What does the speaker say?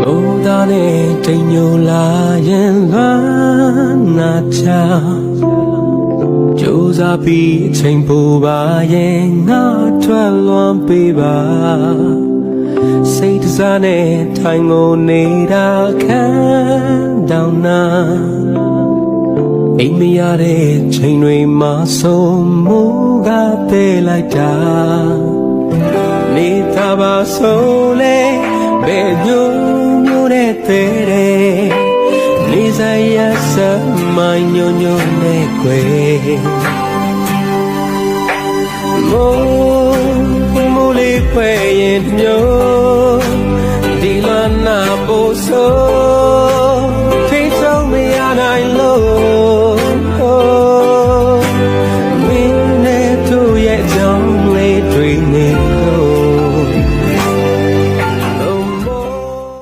မိုးသားနဲ့တိမ်ညိုလာရင်လွမ်းနာချာကြိုးစားပြီးအချိန်ပိုပါရင်ငါထွက်လွန်ပေးပါစိတ်တစားနဲ့ထိုင်ကိုနေတာခံတောင်းနာအိမ်မရတဲ့ချိန်တွေမှာဆုံးမိုးကသေးလိုက်တာနေတာပါဆုံးလေဘယ်ညို မျိုးနဲ့သေးတယ်နေစားရစမိုင်းညိုညိုနဲ့ကွယ်မိုးမိုးလေး